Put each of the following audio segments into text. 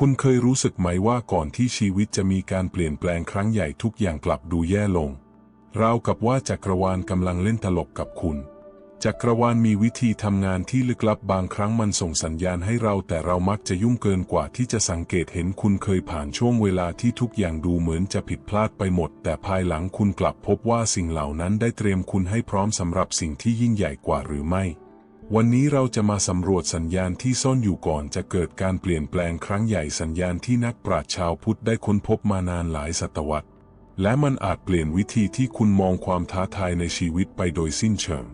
คุณเคยรู้สึกไหมว่าก่อนที่ชีวิตจะมีการเปลี่ยนแปลงครั้งใหญ่ทุกอย่างกลับดูแย่ลง ราวกับว่าจักรวาลกำลังเล่นตลกกับคุณ จักรวาลมีวิธีทำงานที่ลึกลับบางครั้งมันส่งสัญญาณให้เราแต่เรามักจะยุ่งเกินกว่าที่จะสังเกตเห็นคุณเคยผ่านช่วงเวลาที่ทุกอย่างดูเหมือนจะผิดพลาดไปหมด แต่ภายหลังคุณกลับพบว่าสิ่งเหล่านั้นได้เตรียมคุณให้พร้อมสำหรับสิ่งที่ยิ่งใหญ่กว่าหรือไม่ วันนี้เราจะมาสำรวจสัญญาณที่ซ่อนอยู่ก่อนจะเกิดการเปลี่ยนแปลงครั้งใหญ่สัญญาณที่นักปราชญ์ชาวพุทธได้ค้นพบมานานหลายศตวรรษ และมันอาจเปลี่ยนวิธีที่คุณมองความท้าทายในชีวิตไปโดยสิ้นเชิง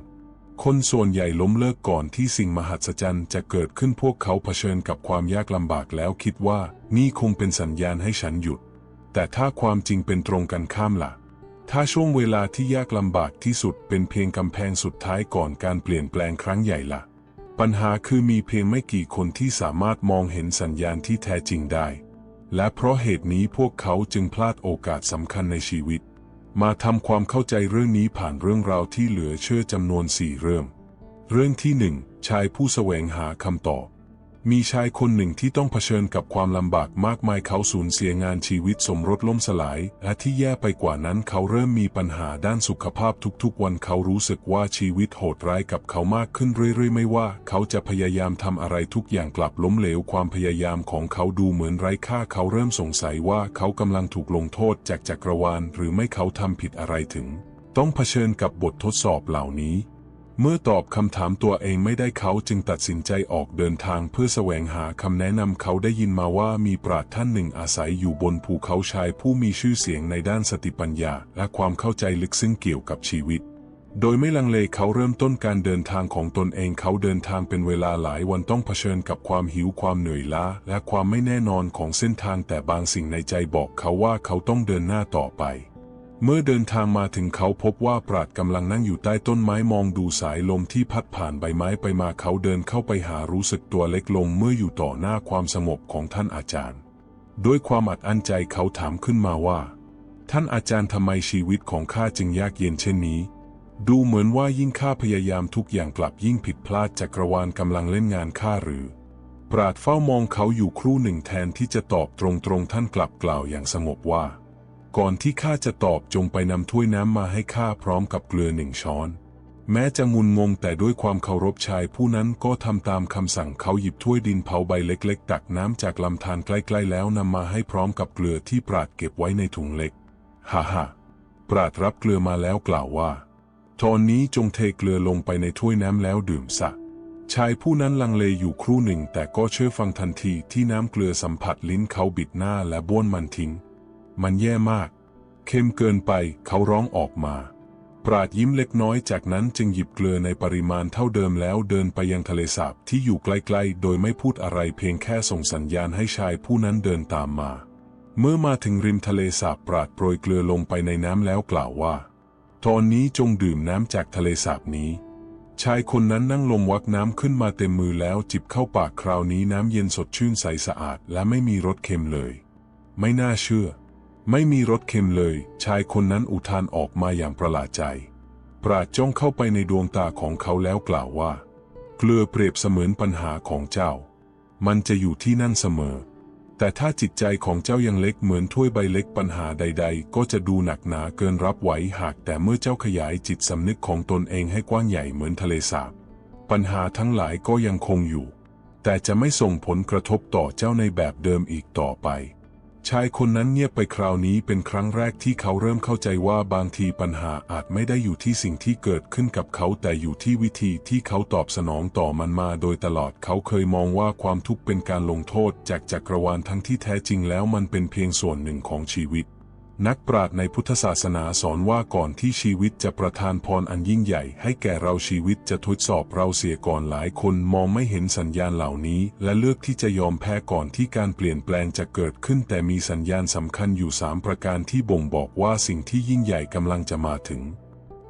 คนส่วนใหญ่ล้มเลิกก่อนที่สิ่งมหัศจรรย์จะเกิดขึ้นพวกเขาเผชิญกับความยากลำบากแล้วคิดว่านี่คงเป็นสัญญาณให้ฉันหยุด แต่ถ้าความจริงเป็นตรงกันข้ามล่ะ ถ้าช่วงเวลาที่ยากลำบากที่สุดเป็นเพียงกำแพงสุดท้ายก่อนการเปลี่ยนแปลงครั้งใหญ่ล่ะ ปัญหาคือมีเพียงไม่กี่คนที่สามารถมองเห็นสัญญาณที่แท้จริงได้ และเพราะเหตุนี้พวกเขาจึงพลาดโอกาสสำคัญในชีวิต มาทำความเข้าใจเรื่องนี้ผ่านเรื่องราวที่เหลือเชื่อจำนวนสี่เรื่อง เรื่องที่หนึ่งชายผู้แสวงหาคำตอบ มีชายคนหนึ่งที่ต้องเผชิญกับความลำบากมากมายเขาสูญเสียงานชีวิตสมรสล่มสลาย และที่แย่ไปกว่านั้นเขาเริ่มมีปัญหาด้านสุขภาพทุกๆ วันเขารู้สึกว่าชีวิตโหดร้ายกับเขามากขึ้นเรื่อยๆ ไม่ว่า เขาจะพยายามทำอะไรทุกอย่างกลับล้มเหลวความพยายามของเขาดูเหมือนไร้ค่าเขาเริ่มสงสัยว่าเขากำลังถูกลงโทษจากจักรวาล หรือไม่เขาทำผิดอะไรถึง ต้องเผชิญกับบททดสอบเหล่านี้ เมื่อตอบคำถามตัวเองไม่ได้เขาจึงตัดสินใจออกเดินทางเพื่อแสวงหาคำแนะนำเขาได้ยินมาว่ามีปราชญ์ท่านหนึ่งอาศัยอยู่บนภูเขาชายผู้มีชื่อเสียงในด้านสติปัญญา และความเข้าใจลึกซึ้งเกี่ยวกับชีวิต โดยไม่ลังเลเขาเริ่มต้นการเดินทางของตนเองเขาเดินทางเป็นเวลาหลายวันต้องเผชิญกับความหิวความเหนื่อยล้า และความไม่แน่นอนของเส้นทางแต่บางสิ่งในใจบอกเขาว่าเขาต้องเดินหน้าต่อไป เมื่อเดินทางมาถึงเขาพบว่าปราดกำลังนั่งอยู่ใต้ต้นไม้มองดูสายลมที่พัดผ่านใบไม้ไปมาเขาเดินเข้าไปหารู้สึกตัวเล็กลงเมื่ออยู่ต่อหน้าความสงบของท่านอาจารย์ ด้วยความอัดอั้นใจเขาถามขึ้นมาว่า ท่านอาจารย์ทำไมชีวิตของข้าจึงยากเย็นเช่นนี้ ดูเหมือนว่ายิ่งข้าพยายามทุกอย่างกลับยิ่งผิดพลาดจักรวาลกำลังเล่นงานข้าหรือ ปราดเฝ้ามองเขาอยู่ครู่หนึ่งแทนที่จะตอบตรงๆท่านกลับกล่าวอย่างสงบว่า ก่อนที่ข้าจะตอบจงไปนำถ้วยน้ำมาให้ข้าพร้อมกับเกลือหนึ่งช้อน แม้จะงุนงงแต่ด้วยความเคารพชายผู้นั้นก็ทำตามคำสั่งเขาหยิบถ้วยดินเผาใบเล็กๆ ตักน้ำจากลำธารใกล้ๆแล้วนำมาให้พร้อมกับเกลือที่ปราดเก็บไว้ในถุงเล็กฮ่าฮ่าปราดรับเกลือมาแล้วกล่าวว่า ตอนนี้จงเทเกลือลงไปในถ้วยน้ำแล้วดื่มซะชายผู้นั้นลังเลอยู่ครู่หนึ่งแต่ก็เชื่อฟังทันทีที่น้ำเกลือสัมผัสลิ้นเขาบิดหน้าและบ้วนมันทิ้ง มันแย่มากเค็มเกินไปเขาร้องออกมา ปราดยิ้มเล็กน้อยจากนั้นจึงหยิบเกลือในปริมาณเท่าเดิมแล้วเดินไปยังทะเลสาบที่อยู่ใกล้ๆ โดยไม่พูดอะไรเพียงแค่ส่งสัญญาณให้ชายผู้นั้นเดินตามมา เมื่อมาถึงริมทะเลสาบปราดโปรยเกลือลงไปในน้ำแล้วกล่าวว่า ตอนนี้จงดื่มน้ำจากทะเลสาบนี้ชายคนนั้นนั่งลงวักน้ำขึ้นมาเต็มมือแล้วจิบเข้าปากคราวนี้น้ำเย็นสดชื่นใสสะอาดและไม่มีรสเค็มเลย ไม่น่าเชื่อ ไม่มีรสเค็มเลย ชายคนนั้นอุทานออกมาอย่างประหลาดใจ ปราดจ้องเข้าไปในดวงตาของเขาแล้วกล่าวว่า เกลือเปรียบเสมือนปัญหาของเจ้า มันจะอยู่ที่นั่นเสมอ แต่ถ้าจิตใจของเจ้ายังเล็กเหมือนถ้วยใบเล็กปัญหาใด ๆ ก็จะดูหนักหนาเกินรับไหวหากแต่เมื่อเจ้าขยายจิตสำนึกของตนเองให้กว้างใหญ่เหมือนทะเลสาบ ปัญหาทั้งหลายก็ยังคงอยู่ แต่จะไม่ส่งผลกระทบต่อเจ้าในแบบเดิมอีกต่อไป ชายคนนั้นเงียบไปคราวนี้เป็นครั้งแรกที่เขาเริ่มเข้าใจว่าบางทีปัญหาอาจไม่ได้อยู่ที่สิ่งที่เกิดขึ้นกับเขาแต่อยู่ที่วิธีที่เขาตอบสนองต่อมันมาโดยตลอดเขาเคยมองว่าความทุกข์เป็นการลงโทษจากจักรวาลทั้งที่แท้จริงแล้วมันเป็นเพียงส่วนหนึ่งของชีวิต นักปราชญ์ในพุทธศาสนาสอนว่าก่อนที่ชีวิตจะประทานพรอันยิ่งใหญ่ ให้แก่เราชีวิตจะทดสอบเราเสียก่อนหลายคนมองไม่เห็นสัญญาณเหล่านี้ และเลือกที่จะยอมแพ้ก่อนที่การเปลี่ยนแปลงจะเกิดขึ้น แต่มีสัญญาณสำคัญอยู่สามประการที่บ่งบอกว่าสิ่งที่ยิ่งใหญ่กำลังจะมาถึง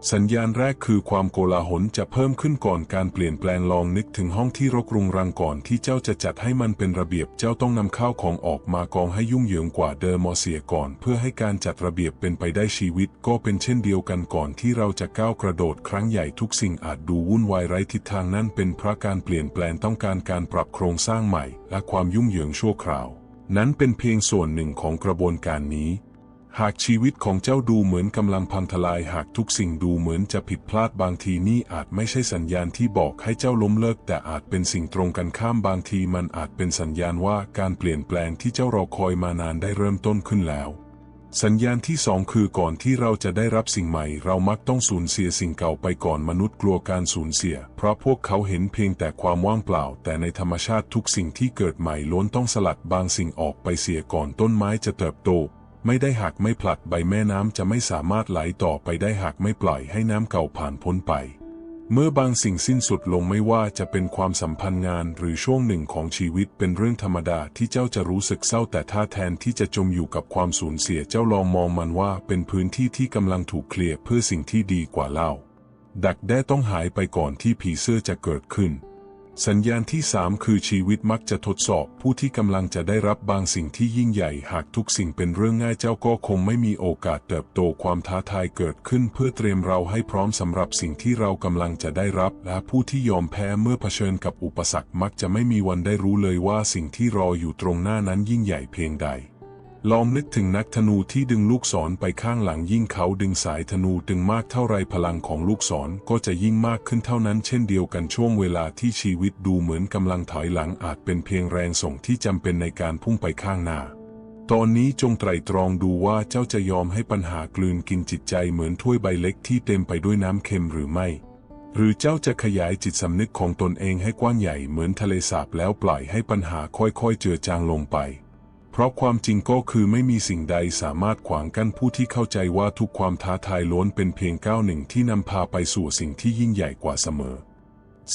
สัญญาณแรกคือความโกลาหลจะเพิ่มขึ้นก่อนการเปลี่ยนแปลงลองนึกถึงห้องที่รกรุงรังก่อนที่เจ้าจะจัดให้มันเป็นระเบียบเจ้าต้องนำข้าวของออกมากองให้ยุ่งเหยิงกว่าเดิมมอเสียก่อน เพื่อให้การจัดระเบียบเป็นไปได้ชีวิต ก็เป็นเช่นเดียวกันก่อนที่เราจะก้าวกระโดดครั้งใหญ่ทุกสิ่งอาจดูวุ่นวายไร้ทิศทางนั่นเป็นเพราะการเปลี่ยนแปลงต้องการการปรับโครงสร้างใหม่ และความยุ่งเหยิงชั่วคราว นั้นเป็นเพียงส่วนหนึ่งของกระบวนการนี้ หากชีวิตของเจ้าดูเหมือนกำลังพังทลายหากทุกสิ่งดูเหมือนจะผิดพลาดบางทีนี่อาจไม่ใช่สัญญาณที่บอกให้เจ้าล้มเลิก แต่อาจเป็นสิ่งตรงกันข้ามบางทีมันอาจเป็นสัญญาณว่าการเปลี่ยนแปลงที่เจ้ารอคอยมานานได้เริ่มต้นขึ้นแล้ว สัญญาณที่สองคือก่อนที่เราจะได้รับสิ่งใหม่ เรามักต้องสูญเสียสิ่งเก่าไปก่อนมนุษย์กลัวการสูญเสีย เพราะพวกเขาเห็นเพียงแต่ความว่างเปล่า แต่ในธรรมชาติทุกสิ่งที่เกิดใหม่ล้วนต้องสลัดบางสิ่งออกไปเสียก่อนต้นไม้จะเติบโต ไม่ได้หากไม่ผลัดใบแม่น้ำจะไม่สามารถไหลต่อไปได้หากไม่ปล่อยให้น้ำเก่าผ่านพ้นไป เมื่อบางสิ่งสิ้นสุดลงไม่ว่าจะเป็นความสัมพันธ์งานหรือช่วงหนึ่งของชีวิตเป็นเรื่องธรรมดาที่เจ้าจะรู้สึกเศร้าแต่ถ้าแทนที่จะจมอยู่กับความสูญเสียเจ้าลองมองมันว่าเป็นพื้นที่ที่กำลังถูกเคลียร์เพื่อสิ่งที่ดีกว่าเล่า ดักแด้ต้องหายไปก่อนที่ผีเสื้อจะเกิดขึ้น สัญญาณที่สามคือชีวิตมักจะทดสอบผู้ที่กำลังจะได้รับบางสิ่งที่ยิ่งใหญ่ หากทุกสิ่งเป็นเรื่องง่ายเจ้าก็คงไม่มีโอกาสเติบโตความท้าทายเกิดขึ้นเพื่อเตรียมเราให้พร้อมสำหรับสิ่งที่เรากำลังจะได้รับ และผู้ที่ยอมแพ้เมื่อเผชิญกับอุปสรรคมักจะไม่มีวันได้รู้เลยว่าสิ่งที่รออยู่ตรงหน้านั้นยิ่งใหญ่เพียงใด ลองนึกถึงนักธนูที่ดึงลูกศรไปข้างหลังยิ่งเขาดึงสายธนูดึงมากเท่าไรพลังของลูกศรก็จะยิ่งมากขึ้นเท่านั้นเช่นเดียวกันช่วงเวลาที่ชีวิตดูเหมือนกำลังถอยหลังอาจเป็นเพียงแรงส่งที่จำเป็นในการพุ่งไปข้างหน้า ตอนนี้จงไตรตรองดูว่าเจ้าจะยอมให้ปัญหากลืนกินจิตใจเหมือนถ้วยใบเล็กที่เต็มไปด้วยน้ำเค็มหรือไม่ หรือเจ้าจะขยายจิตสำนึกของตนเองให้กว้างใหญ่เหมือนทะเลสาบแล้วปล่อยให้ปัญหาค่อยๆ เจือจางลงไป เพราะความจริงก็คือไม่มีสิ่งใดสามารถขวางกั้นผู้ที่เข้าใจว่าทุกความท้าทายล้วนเป็นเพียงก้าวหนึ่งที่นำพาไปสู่สิ่งที่ยิ่งใหญ่กว่าเสมอ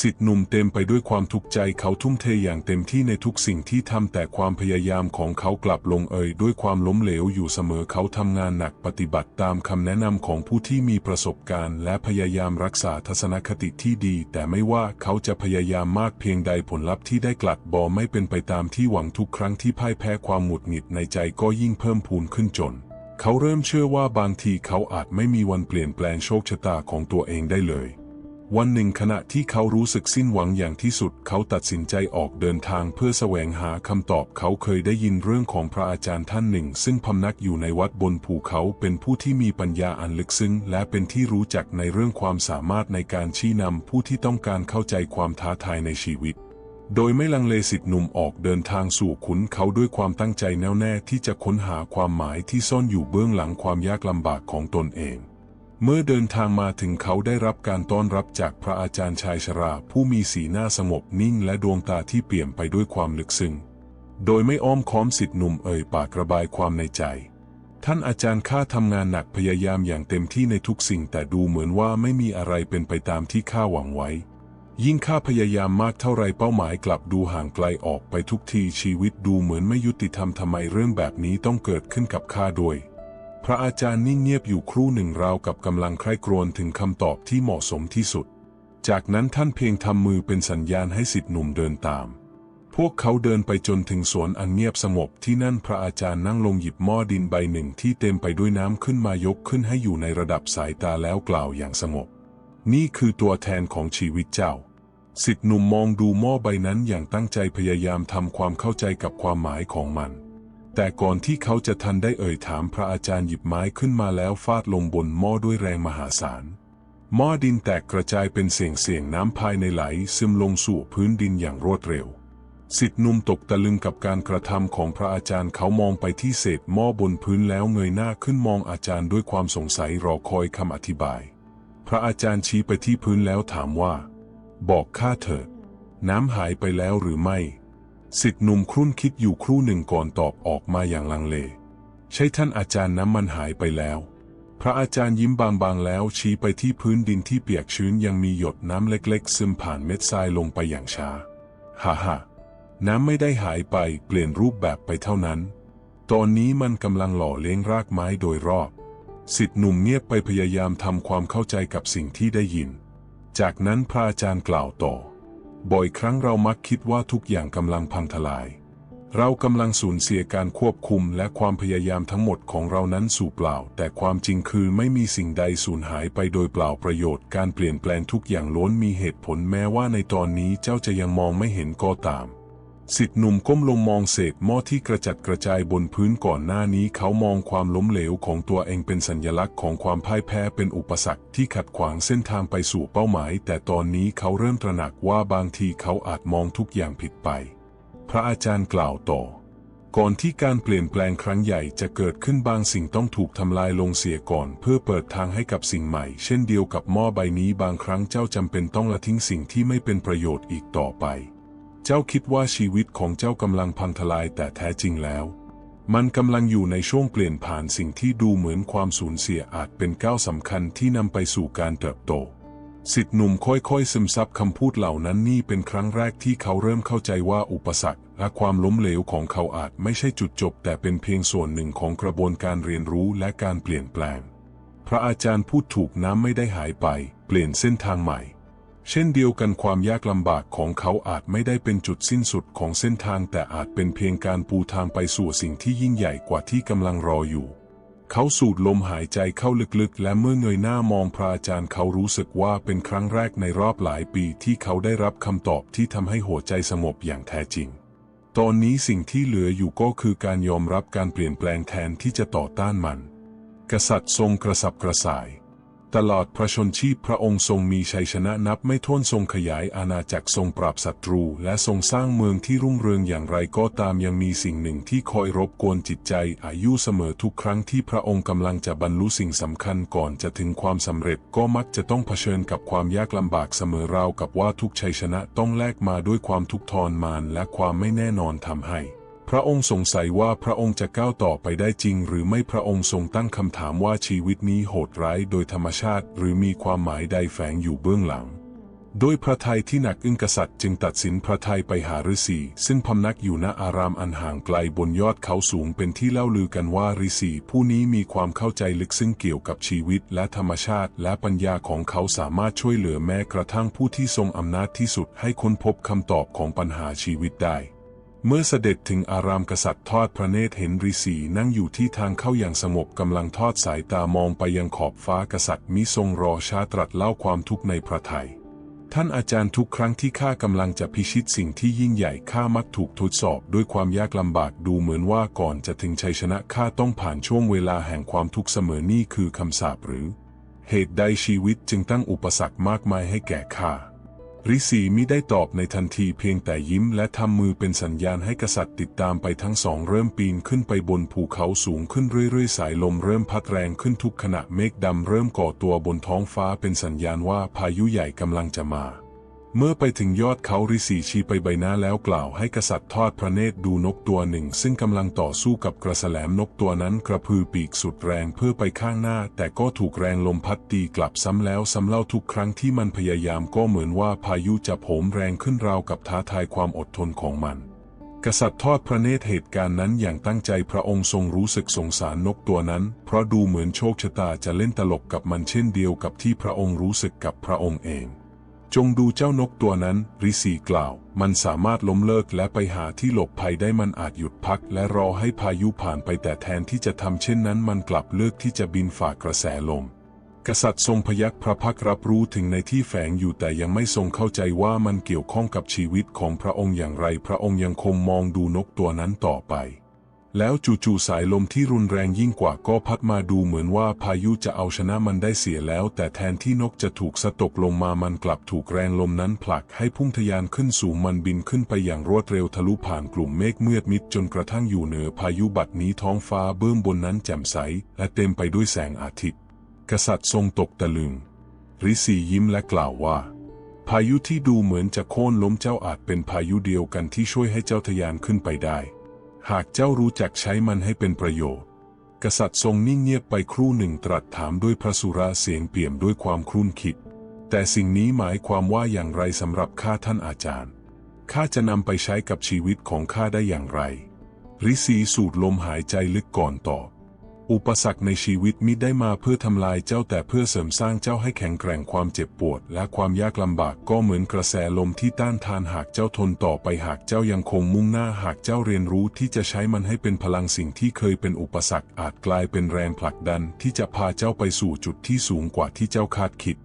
สิทธิ์หนุ่มเต็มไปด้วยความทุกข์ใจเขาทุ่มเทอย่างเต็มที่ในทุกสิ่งที่ทำแต่ความพยายามของเขากลับลงเอยด้วยความล้มเหลวอยู่เสมอเขาทำงานหนักปฏิบัติตามคำแนะนำของผู้ที่มีประสบการณ์ และพยายามรักษาทัศนคติที่ดี แต่ไม่ว่าเขาจะพยายามมากเพียงใดผลลัพธ์ที่ได้กลัดบอไม่เป็นไปตามที่หวังทุกครั้งที่พ่ายแพ้ความหงุดหงิดในใจก็ยิ่งเพิ่มพูนขึ้นจน เขาเริ่มเชื่อว่าบางทีเขาอาจไม่มีวันเปลี่ยนแปลงโชคชะตาของตัวเองได้เลย วันหนึ่งขณะที่เขารู้สึกสิ้นหวังอย่างที่สุด เขาตัดสินใจออกเดินทางเพื่อแสวงหาคำตอบเขาเคยได้ยินเรื่องของพระอาจารย์ท่านหนึ่ง ซึ่งพำนักอยู่ในวัดบนภูเขาเป็นผู้ที่มีปัญญาอันลึกซึ้ง และเป็นที่รู้จักในเรื่องความสามารถในการชี้นำผู้ที่ต้องการเข้าใจความท้าทายในชีวิตโดยไม่ลังเลสิทธิ์หนุ่มออกเดินทางสู่ขุนเขาด้วยความตั้งใจแน่วแน่ที่จะค้นหาความหมายที่ซ่อนอยู่เบื้องหลังความยากลำบากของตนเอง เมื่อเดินทางมาถึงเขาได้รับการต้อนรับจากพระอาจารย์ชายชรา ผู้มีสีหน้าสงบนิ่งและดวงตาที่เปี่ยมไปด้วยความลึกซึ้ง โดยไม่อ้อมค้อมสิทธิ์หนุ่มเอ่ยปากระบายความในใจ ท่านอาจารย์ข้าทำงานหนักพยายามอย่างเต็มที่ในทุกสิ่งแต่ดูเหมือนว่าไม่มีอะไรเป็นไปตามที่ข้าหวังไว้ ยิ่งข้าพยายามมากเท่าไรเป้าหมายกลับดูห่างไกลออกไปทุกทีชีวิตดูเหมือนไม่ยุติธรรมทำไมเรื่องแบบนี้ต้องเกิดขึ้นกับข้าด้วย พระอาจารย์นิ่งเงียบอยู่ครู่หนึ่งราวกับกำลังใคร่ครวญถึงคำตอบที่เหมาะสมที่สุด จากนั้นท่านเพียงทำมือเป็นสัญญาณให้สิทธิหนุ่มเดินตาม พวกเขาเดินไปจนถึงสวนอันเงียบสงบที่นั่นพระอาจารย์นั่งลงหยิบหม้อดินใบหนึ่งที่เต็มไปด้วยน้ำขึ้นมายกขึ้นให้อยู่ในระดับสายตาแล้วกล่าวอย่างสงบ นี่คือตัวแทนของชีวิตเจ้าสิทธิหนุ่มมองดูหม้อใบนั้นอย่างตั้งใจพยายามทำความเข้าใจกับความหมายของมัน แต่ก่อนที่เขาจะทันได้เอ่ยถามพระอาจารย์หยิบไม้ขึ้นมาแล้วฟาดลงบนหม้อด้วยแรงมหาศาล หม้อดินแตกกระจายเป็นเสียงเสียงน้ำภายในไหลซึมลงสู่พื้นดินอย่างรวดเร็ว สิทธินุ่มตกตะลึงกับการกระทำของพระอาจารย์เขามองไปที่เศษหม้อบนพื้นแล้วเงยหน้าขึ้นมองอาจารย์ด้วยความสงสัยรอคอยคำอธิบาย พระอาจารย์ชี้ไปที่พื้นแล้วถามว่า บอกข้าเถิดน้ำหายไปแล้วหรือไม่ สิทธิหนุ่มครุ่นคิดอยู่ครู่หนึ่งก่อนตอบออกมาอย่างลังเล ใช่ท่านอาจารย์น้ำมันหายไปแล้ว พระอาจารย์ยิ้มบางๆแล้วชี้ไปที่พื้นดินที่เปียกชื้นยังมีหยดน้ำเล็กๆ ซึมผ่านเม็ดทรายลงไปอย่างช้า ฮ่าฮ่าน้ำไม่ได้หายไปเปลี่ยนรูปแบบไปเท่านั้น ตอนนี้มันกำลังหล่อเลี้ยงรากไม้โดยรอบ สิทธิหนุ่มเงียบไปพยายามทำความเข้าใจกับสิ่งที่ได้ยิน จากนั้นพระอาจารย์กล่าวต่อ บ่อยครั้งเรามักคิดว่าทุกอย่างกำลังพังทลาย เรากำลังสูญเสียการควบคุมและความพยายามทั้งหมดของเรานั้นสู่เปล่า แต่ความจริงคือไม่มีสิ่งใดสูญหายไปโดยเปล่าประโยชน์ การเปลี่ยนแปลงทุกอย่างล้วนมีเหตุผลแม้ว่าในตอนนี้เจ้าจะยังมองไม่เห็นก็ตาม สิทธิหนุ่มก้มลงมองเศษหม้อที่กระจัดกระจายบนพื้นก่อนหน้านี้เขามองความล้มเหลวของตัวเองเป็นสัญลักษณ์ของความพ่ายแพ้เป็นอุปสรรคที่ขัดขวางเส้นทางไปสู่เป้าหมาย แต่ตอนนี้เขาเริ่มตระหนักว่าบางทีเขาอาจมองทุกอย่างผิดไป พระอาจารย์กล่าวต่อ ก่อนที่การเปลี่ยนแปลงครั้งใหญ่จะเกิดขึ้นบางสิ่งต้องถูกทำลายลงเสียก่อน เพื่อเปิดทางให้กับสิ่งใหม่ เช่นเดียวกับหม้อใบนี้บางครั้งเจ้าจำเป็นต้องละทิ้งสิ่งที่ไม่เป็นประโยชน์อีกต่อไป เจ้าคิดว่าชีวิตของเจ้ากำลังพังทลายแต่แท้จริงแล้ว มันกำลังอยู่ในช่วงเปลี่ยนผ่านสิ่งที่ดูเหมือนความสูญเสียอาจเป็นก้าวสำคัญที่นำไปสู่การเติบโตสิทธิหนุ่มค่อยๆซึมซับคำพูดเหล่านั้นนี่เป็นครั้งแรกที่เขาเริ่มเข้าใจว่าอุปสรรคและความล้มเหลวของเขาอาจไม่ใช่จุดจบ แต่เป็นเพียงส่วนหนึ่งของกระบวนการเรียนรู้และการเปลี่ยนแปลง พระอาจารย์พูดถูกน้ำไม่ได้หายไป เปลี่ยนเส้นทางใหม่ เช่นเดียวกันความยากลำบากของเขาอาจไม่ได้เป็นจุดสิ้นสุดของเส้นทางแต่อาจเป็นเพียงการปูทางไปสู่สิ่งที่ยิ่งใหญ่กว่าที่กำลังรออยู่ เขาสูดลมหายใจเข้าลึกๆ และเมื่อเงยหน้ามองพระอาจารย์เขารู้สึกว่าเป็นครั้งแรกในรอบหลายปีที่เขาได้รับคำตอบที่ทำให้หัวใจสงบอย่างแท้จริง ตอนนี้สิ่งที่เหลืออยู่ก็คือการยอมรับการเปลี่ยนแปลงแทนที่จะต่อต้านมัน กษัตริย์ทรงกระสับกระส่าย ตลอดพระชนชีพพระองค์ทรงมีชัยชนะนับไม่ถ้วนทรงขยายอาณาจักรทรงปราบศัตรู และทรงสร้างเมืองที่รุ่งเรืองอย่างไรก็ตามยังมีสิ่งหนึ่งที่คอยรบกวนจิตใจอายุเสมอทุกครั้งที่พระองค์กำลังจะบรรลุสิ่งสำคัญก่อนจะถึงความสำเร็จก็มักจะต้องเผชิญกับความยากลำบากเสมอราวกับว่าทุกชัยชนะต้องแลกมาด้วยความทุกข์ทรมานและความไม่แน่นอนทำให้ พระองค์สงสัยว่าพระองค์จะก้าวต่อไปได้จริง หรือไม่พระองค์ทรงตั้งคำถามว่าชีวิตนี้โหดร้ายโดยธรรมชาติ หรือมีความหมายใดแฝงอยู่เบื้องหลัง โดยพระทัยที่หนักอึ้งกษัตริย์จึงตัดสินพระทัยไปหาฤาษีซึ่งพำนักอยู่ณอารามอันห่างไกลบนยอดเขาสูงเป็นที่เล่าลือกันว่าฤาษีผู้นี้มีความเข้าใจลึกซึ้งเกี่ยวกับชีวิตและธรรมชาติ และปัญญาของเขาสามารถช่วยเหลือแม้กระทั่งผู้ที่ทรงอำนาจที่สุดให้ค้นพบคำตอบของปัญหาชีวิตได้ เมื่อเสด็จถึงอารามกษัตริย์ทอดพระเนตรเห็นฤาษีนั่งอยู่ที่ทางเข้าอย่างสงบกำลังทอดสายตามองไปยังขอบฟ้ากษัตริย์มิทรงรอช้าตรัสเล่าความทุกข์ในพระทัยท่านอาจารย์ทุกครั้งที่ข้ากำลังจะพิชิตสิ่งที่ยิ่งใหญ่ข้ามักถูกทดสอบด้วยความยากลำบากดูเหมือนว่าก่อนจะถึงชัยชนะข้าต้องผ่านช่วงเวลาแห่งความทุกข์เสมอนี่คือคำสาปหรือ เหตุใดชีวิตจึงตั้งอุปสรรคมากมายให้แก่ข้า ริศีมิได้ตอบในทันทีเพียงแต่ยิ้มและทำมือเป็นสัญญาณให้กษัตริย์ติดตามไปทั้งสองเริ่มปีนขึ้นไปบนภูเขาสูงขึ้นเรื่อยๆ สายลมเริ่มพัดแรงขึ้นทุกขณะเมฆดำเริ่มก่อตัวบนท้องฟ้าเป็นสัญญาณว่าพายุใหญ่กำลังจะมา เมื่อไปถึงยอดเขาฤาษีชี้ไปใบหน้าแล้วกล่าวให้กษัตริย์ทอดพระเนตรดูนกตัวหนึ่ง ซึ่งกำลังต่อสู้กับกระแสแลมนกตัวนั้นกระพือปีกสุดแรงเพื่อไปข้างหน้า แต่ก็ถูกแรงลมพัดตีกลับซ้ำแล้วซ้ำเล่าทุกครั้งที่มันพยายามก็เหมือนว่าพายุจะโหมแรงขึ้นราวกับท้าทายความอดทนของมัน กษัตริย์ทอดพระเนตรเหตุการณ์นั้นอย่างตั้งใจพระองค์ทรงรู้สึกสงสารนกตัวนั้น เพราะดูเหมือนโชคชะตาจะเล่นตลกกับมันเช่นเดียวกับที่พระองค์รู้สึกกับพระองค์เอง จงดูเจ้านกตัวนั้นฤาษีกล่าว มันสามารถล้มเลิกและไปหาที่หลบภัยได้มันอาจหยุดพัก และรอให้พายุผ่านไปแต่แทนที่จะทำเช่นนั้นมันกลับเลือกที่จะบินฝ่ากระแสลม กษัตริย์ทรงพยักพระพักตร์รับรู้ถึงในที่แฝงอยู่แต่ยังไม่ทรงเข้าใจว่ามันเกี่ยวข้องกับชีวิตของพระองค์อย่างไร พระองค์ยังคงมองดูนกตัวนั้นต่อไป แล้วจู่ๆสายลมที่รุนแรงยิ่งกว่าก็พัดมาดูเหมือนว่าพายุจะเอาชนะมันได้เสียแล้ว แต่แทนที่นกจะถูกสะตกลงมามันกลับถูกแรงลมนั้นผลักให้พุ่งทะยานขึ้นสู่มันบินขึ้นไปอย่างรวดเร็วทะลุผ่านกลุ่มเมฆมืดมิดจนกระทั่งอยู่เหนือพายุบัดนี้ท้องฟ้าเบื้องบนนั้นแจ่มใส และเต็มไปด้วยแสงอาทิตย์ กษัตริย์ทรงตกตะลึงฤาษียิ้มและกล่าวว่าพายุที่ดูเหมือนจะโค่นล้มเจ้าอาจเป็นพายุเดียวกันที่ช่วยให้เจ้าทะยานขึ้นไปได้ หากเจ้ารู้จักใช้มันให้เป็นประโยชน์ กษัตริย์ทรงนิ่งเงียบไปครู่หนึ่งตรัสถามด้วยพระสุราเสียงเปี่ยมด้วยความครุ่นคิด แต่สิ่งนี้หมายความว่าอย่างไรสำหรับข้าท่านอาจารย์ ข้าจะนำไปใช้กับชีวิตของข้าได้อย่างไรฤาษีสูดลมหายใจลึกก่อนตอบ อุปสรรคในชีวิตมิได้มาเพื่อทำลายเจ้าแต่เพื่อเสริมสร้างเจ้าให้แข็งแกร่งความเจ็บปวด และความยากลำบากก็เหมือนกระแสลมที่ต้านทานหากเจ้าทนต่อไปหากเจ้ายังคงมุ่งหน้าหากเจ้าเรียนรู้ที่จะใช้มันให้เป็นพลังสิ่งที่เคยเป็นอุปสรรคอาจกลายเป็นแรงผลักดันที่จะพาเจ้าไปสู่จุดที่สูงกว่าที่เจ้าคาดคิด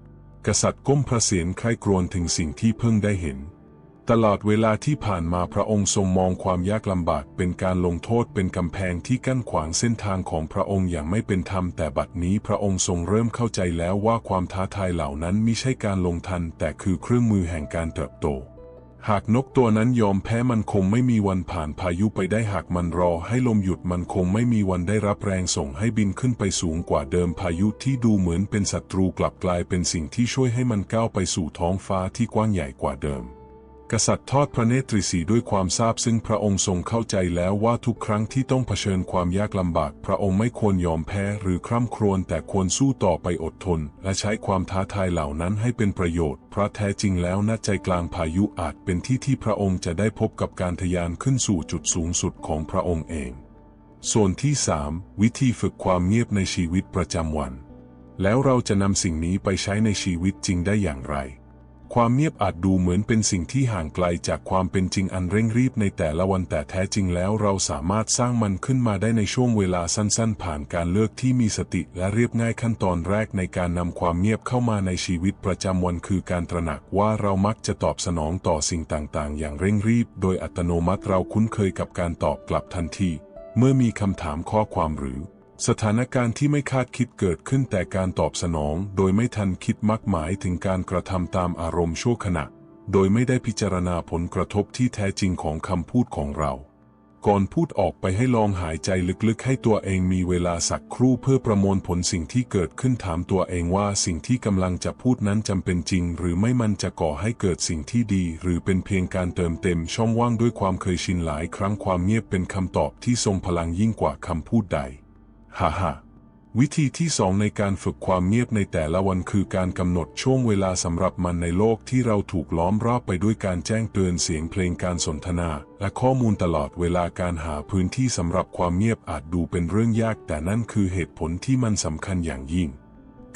กษัตริย์ก้มพระเศียรใคร่ครวญถึงสิ่งที่เพิ่งได้เห็น ตลอดเวลาที่ผ่านมาพระองค์ทรงมองความยากลำบากเป็นการลงโทษเป็นกำแพงที่กั้นขวางเส้นทางของพระองค์อย่างไม่เป็นธรรมแต่บัดนี้พระองค์ทรงเริ่มเข้าใจแล้วว่าความท้าทายเหล่านั้นมิใช่การลงทัน แต่คือเครื่องมือแห่งการเติบโต หากนกตัวนั้นยอมแพ้มันคงไม่มีวันผ่านพายุไปได้หากมันรอให้ลมหยุดมันคงไม่มีวันได้รับแรงส่งให้บินขึ้นไปสูงกว่าเดิมพายุที่ดูเหมือนเป็นศัตรูกลับกลายเป็นสิ่งที่ช่วยให้มันก้าวไปสู่ท้องฟ้าที่กว้างใหญ่กว่าเดิม กษัตริย์ทอดพระเนตรสีด้วยความซาบซึ่งพระองค์ทรงเข้าใจแล้วว่าทุกครั้งที่ต้องเผชิญความยากลำบาก พระองค์ไม่ควรยอมแพ้หรือคร่ำครวญแต่ควรสู้ต่อไปอดทน และใช้ความท้าทายเหล่านั้นให้เป็นประโยชน์ เพราะแท้จริงแล้วณใจกลางพายุอาจเป็นที่ที่พระองค์จะได้พบกับการทะยานขึ้นสู่จุดสูงสุดของพระองค์เอง ส่วนที่ 3 วิธีฝึกความเงียบในชีวิตประจำวัน แล้วเราจะนำสิ่งนี้ไปใช้ในชีวิตจริงได้อย่างไร ความเงียบอาจดูเหมือนเป็นสิ่งที่ห่างไกลจากความเป็นจริงอันเร่งรีบในแต่ละวันแต่แท้จริงแล้วเราสามารถสร้างมันขึ้นมาได้ในช่วงเวลาสั้นๆ ผ่านการเลือกที่มีสติและเรียบง่ายขั้นตอนแรกในการนำความเงียบเข้ามาในชีวิตประจำวันคือการตระหนักว่าเรามักจะตอบสนองต่อสิ่งต่างๆ อย่างเร่งรีบ โดยอัตโนมัติเราคุ้นเคยกับการตอบกลับทันที เมื่อมีคำถามข้อความหรือ สถานการณ์ที่ไม่คาดคิดเกิดขึ้นแต่การตอบสนองโดยไม่ทันคิดมักหมายถึงการกระทำตามอารมณ์ชั่วขณะ โดยไม่ได้พิจารณาผลกระทบที่แท้จริงของคำพูดของเรา ก่อนพูดออกไปให้ลองหายใจลึกๆ ให้ตัวเองมีเวลาสักครู่เพื่อประมวลผลสิ่งที่เกิดขึ้นถามตัวเองว่าสิ่งที่กำลังจะพูดนั้นจำเป็นจริง หรือไม่มันจะก่อให้เกิดสิ่งที่ดี หรือเป็นเพียงการเติมเต็มช่องว่างด้วยความเคยชินหลายครั้งความเงียบเป็นคำตอบที่ทรงพลังยิ่งกว่าคำพูดใด ฮ่าฮ่าวิธีที่สองในการฝึกความเงียบในแต่ละวันคือการกำหนดช่วงเวลาสำหรับมันในโลกที่เราถูกล้อมรอบไปด้วยการแจ้งเตือนเสียงเพลงการสนทนา และข้อมูลตลอดเวลาการหาพื้นที่สำหรับความเงียบอาจดูเป็นเรื่องยาก แต่นั่นคือเหตุผลที่มันสำคัญอย่างยิ่ง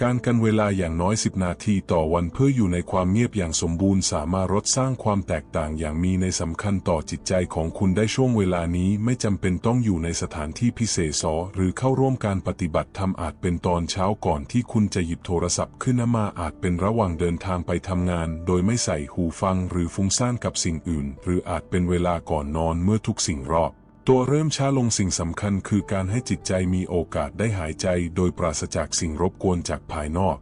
การกันเวลาอย่างน้อย 10 นาทีต่อวันเพื่ออยู่ในความเงียบอย่างสมบูรณ์สามารถลดสร้างความแตกต่างอย่างมีในสำคัญต่อจิตใจของคุณได้ช่วงเวลานี้ไม่จำเป็นต้องอยู่ในสถานที่พิเศษซอหรือเข้าร่วมการปฏิบัติธรรมอาจเป็นตอนเช้าก่อนที่คุณจะหยิบโทรศัพท์ขึ้นมาอาจเป็นระหว่างเดินทางไปทำงาน โดยไม่ใส่หูฟังหรือฟุ้งซ่านกับสิ่งอื่น หรืออาจเป็นเวลาก่อนนอนเมื่อทุกสิ่งรอบ ตัวเริ่มช้าลงสิ่งสำคัญคือการให้จิตใจมีโอกาสได้หายใจโดยปราศจากสิ่งรบกวนจากภายนอก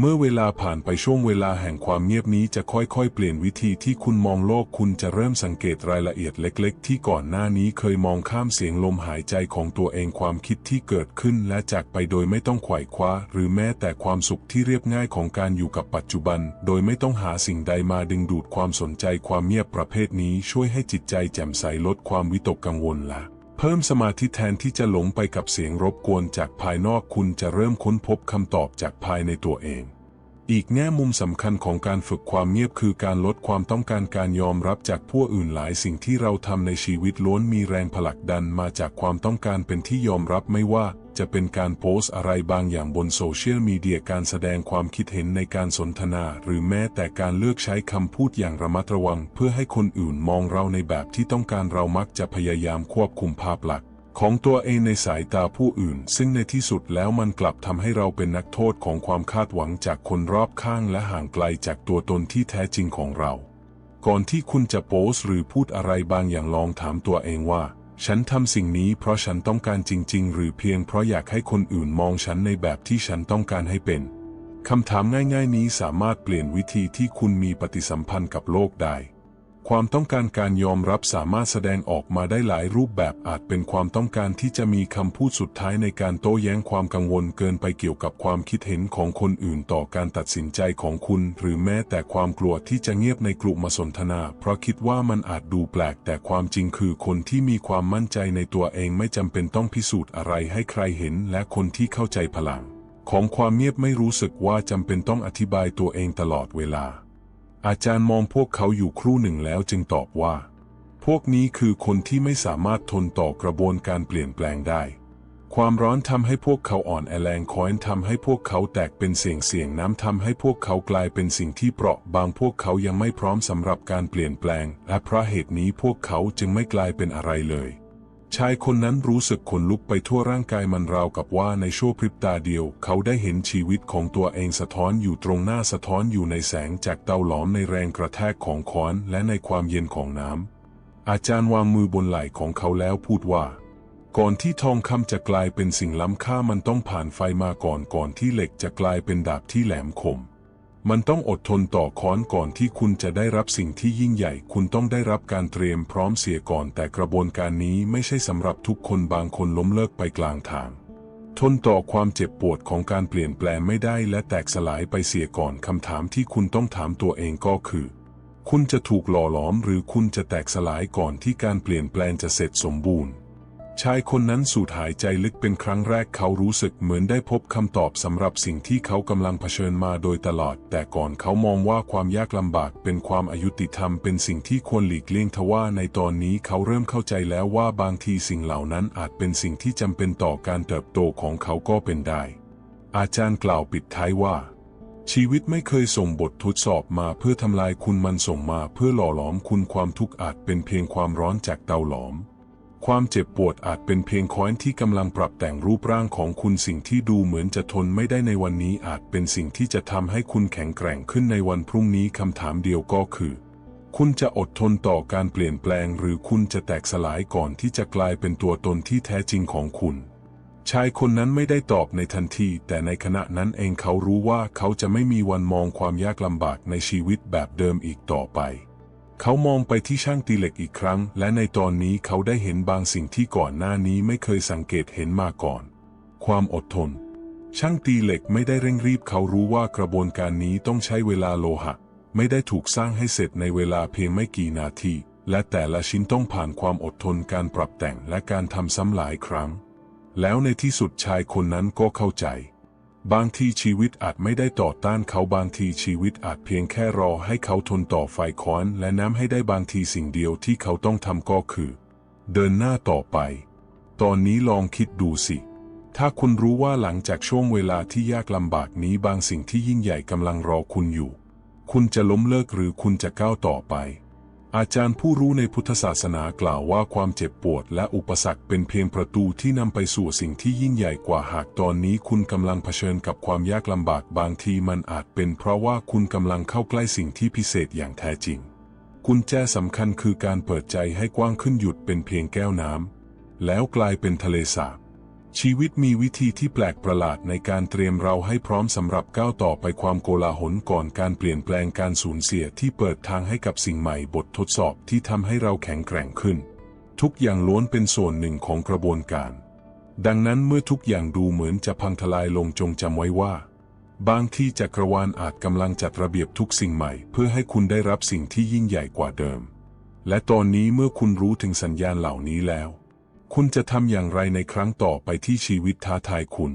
เมื่อเวลาผ่านไปช่วงเวลาแห่งความเงียบนี้จะค่อยๆ เปลี่ยนวิธีที่คุณมองโลกคุณจะเริ่มสังเกตรายละเอียดเล็กๆ ที่ก่อนหน้านี้เคยมองข้ามเสียงลมหายใจของตัวเองความคิดที่เกิดขึ้นและจากไปโดยไม่ต้องไขว่คว้า หรือแม้แต่ความสุขที่เรียบง่ายของการอยู่กับปัจจุบัน โดยไม่ต้องหาสิ่งใดมาดึงดูดความสนใจความเงียบประเภทนี้ช่วยให้จิตใจแจ่มใสลดความวิตกกังวลละ เพิ่มสมาธิแทนที่จะหลงไปกับเสียงรบกวนจากภายนอกคุณจะเริ่มค้นพบคำตอบจากภายในตัวเอง อีกแง่มุมสำคัญของการฝึกความเงียบคือการลดความต้องการการยอมรับจากผู้อื่นหลายสิ่งที่เราทำในชีวิตล้วนมีแรงผลักดันมาจากความต้องการเป็นที่ยอมรับไม่ว่า จะเป็นการโพสอะไรบางอย่างบนโซเชียลมีเดียการแสดงความคิดเห็นในการสนทนา หรือแม้แต่การเลือกใช้คำพูดอย่างระมัดระวัง เพื่อให้คนอื่นมองเราในแบบที่ต้องการเรามักจะพยายามควบคุมภาพลักษณ์ของตัวเองในสายตาผู้อื่น ซึ่งในที่สุดแล้วมันกลับทำให้เราเป็นนักโทษของความคาดหวังจากคนรอบข้างและห่างไกลจากตัวตนที่แท้จริงของเรา ก่อนที่คุณจะโพสหรือพูดอะไรบางอย่างลองถามตัวเองว่า ฉันทำสิ่งนี้เพราะฉันต้องการจริง ๆ หรือเพียงเพราะอยากให้คนอื่นมองฉันในแบบที่ฉันต้องการให้เป็นคำถามง่าย ๆ นี้สามารถเปลี่ยนวิธีที่คุณมีปฏิสัมพันธ์กับโลกได้ ความต้องการการยอมรับสามารถแสดงออกมาได้หลายรูปแบบอาจเป็นความต้องการที่จะมีคำพูดสุดท้ายในการโต้แย้งความกังวลเกินไปเกี่ยวกับความคิดเห็นของคนอื่นต่อการตัดสินใจของคุณ หรือแม้แต่ความกลัวที่จะเงียบในกลุ่มมาสนทนา เพราะคิดว่ามันอาจดูแปลก แต่ความจริงคือคนที่มีความมั่นใจในตัวเองไม่จำเป็นต้องพิสูจน์อะไรให้ใครเห็น และคนที่เข้าใจพลัง ของความเงียบไม่รู้สึกว่าจำเป็นต้องอธิบายตัวเองตลอดเวลา อาจารย์มองพวกเขาอยู่ครู่หนึ่งแล้วจึงตอบว่า พวกนี้คือคนที่ไม่สามารถทนต่อกระบวนการเปลี่ยนแปลงได้ ความร้อนทำให้พวกเขาอ่อนแอแรงคอยทำให้พวกเขาแตกเป็นเสียงเสียงน้ำทำให้พวกเขากลายเป็นสิ่งที่เปราะบางพวกเขายังไม่พร้อมสำหรับการเปลี่ยนแปลง และเพราะเหตุนี้พวกเขาจึงไม่กลายเป็นอะไรเลย ชายคนนั้นรู้สึกขนลุกไปทั่วร่างกายมันราวกับว่าในชั่วพริบตาเดียว เขาได้เห็นชีวิตของตัวเองสะท้อนอยู่ตรงหน้าสะท้อนอยู่ในแสงจากเตาหลอมในแรงกระแทกของค้อนและในความเย็นของน้ำอาจารย์วางมือบนไหล่ของเขาแล้วพูดว่า ก่อนที่ทองคำจะกลายเป็นสิ่งล้ำค่ามันต้องผ่านไฟมาก่อนก่อนที่เหล็กจะกลายเป็นดาบที่แหลมคม มันต้องอดทนต่อค้อนก่อนที่คุณจะได้รับสิ่งที่ยิ่งใหญ่ คุณต้องได้รับการเตรียมพร้อมเสียก่อน แต่กระบวนการนี้ไม่ใช่สำหรับทุกคนบางคนล้มเลิกไปกลางทาง ทนต่อความเจ็บปวดของการเปลี่ยนแปลงไม่ได้และแตกสลายไปเสียก่อนคำถามที่คุณต้องถามตัวเองก็คือ คุณจะถูกหล่อหลอมหรือคุณจะแตกสลายก่อนที่การเปลี่ยนแปลงจะเสร็จสมบูรณ์ ชายคนนั้นสูดหายใจลึกเป็นครั้งแรกเขารู้สึกเหมือนได้พบคำตอบสำหรับสิ่งที่เขากำลังเผชิญมาโดยตลอด แต่ก่อนเขามองว่าความยากลำบากเป็นความอายุติธรรมเป็นสิ่งที่ควรหลีกเลี่ยงทว่าในตอนนี้เขาเริ่มเข้าใจแล้วว่าบางทีสิ่งเหล่านั้นอาจเป็นสิ่งที่จำเป็นต่อการเติบโตของเขาก็เป็นได้ อาจารย์กล่าวปิดท้ายว่าชีวิตไม่เคยส่งบททดสอบมาเพื่อทำลายคุณมันส่งมาเพื่อหล่อหลอมคุณความทุกข์อาจเป็นเพียงความร้อนจากเตาหลอม ความเจ็บปวดอาจเป็นเพียงค้อนที่กำลังปรับแต่งรูปร่างของคุณสิ่งที่ดูเหมือนจะทนไม่ได้ในวันนี้อาจเป็นสิ่งที่จะทำให้คุณแข็งแกร่งขึ้นในวันพรุ่งนี้คำถามเดียวก็คือ คุณจะอดทนต่อการเปลี่ยนแปลง หรือคุณจะแตกสลายก่อนที่จะกลายเป็นตัวตนที่แท้จริงของคุณชายคนนั้นไม่ได้ตอบในทันที แต่ในขณะนั้นเองเขารู้ว่าเขาจะไม่มีวันมองความยากลำบากในชีวิตแบบเดิมอีกต่อไป เขามองไปที่ช่างตีเหล็กอีกครั้ง และในตอนนี้เขาได้เห็นบางสิ่งที่ก่อนหน้านี้ไม่เคยสังเกตเห็นมาก่อน ความอดทน ช่างตีเหล็กไม่ได้เร่งรีบเขารู้ว่ากระบวนการนี้ต้องใช้เวลาโลหะ ไม่ได้ถูกสร้างให้เสร็จในเวลาเพียงไม่กี่นาที และแต่ละชิ้นต้องผ่านความอดทนการปรับแต่งและการทำซ้ำหลายครั้ง แล้วในที่สุดชายคนนั้นก็เข้าใจ บางทีชีวิตอาจไม่ได้ต่อต้านเขาบางทีชีวิตอาจเพียงแค่รอให้เขาทนต่อไฟค้อนและน้ำให้ได้บางทีสิ่งเดียวที่เขาต้องทำก็คือ เดินหน้าต่อไป ตอนนี้ลองคิดดูสิ ถ้าคุณรู้ว่าหลังจากช่วงเวลาที่ยากลำบากนี้บางสิ่งที่ยิ่งใหญ่กำลังรอคุณอยู่ คุณจะล้มเลิกหรือคุณจะก้าวต่อไป อาจารย์ผู้รู้ในพุทธศาสนากล่าวว่าความเจ็บปวดและอุปสรรคเป็นเพียงประตูที่นำไปสู่สิ่งที่ยิ่งใหญ่กว่าหากตอนนี้คุณกำลังเผชิญกับความยากลำบากบางทีมันอาจเป็นเพราะว่าคุณกำลังเข้าใกล้สิ่งที่พิเศษอย่างแท้จริง กุญแจสำคัญคือการเปิดใจให้กว้างขึ้นหยุดเป็นเพียงแก้วน้ำแล้วกลายเป็นทะเลสาบ ชีวิตมีวิธีที่แปลกประหลาดในการเตรียมเราให้พร้อมสำหรับก้าวต่อไปความโกลาหลก่อนการเปลี่ยนแปลงการสูญเสียที่เปิดทางให้กับสิ่งใหม่บททดสอบที่ทำให้เราแข็งแกร่งขึ้น ทุกอย่างล้วนเป็นส่วนหนึ่งของกระบวนการ ดังนั้นเมื่อทุกอย่างดูเหมือนจะพังทลายลงจงจำไว้ว่า บางที่จักรวาลอาจกำลังจัดระเบียบทุกสิ่งใหม่ เพื่อให้คุณได้รับสิ่งที่ยิ่งใหญ่กว่าเดิม และตอนนี้เมื่อคุณรู้ถึงสัญญาณเหล่านี้แล้ว คุณจะทำอย่างไรในครั้งต่อไปที่ชีวิตท้าทายคุณ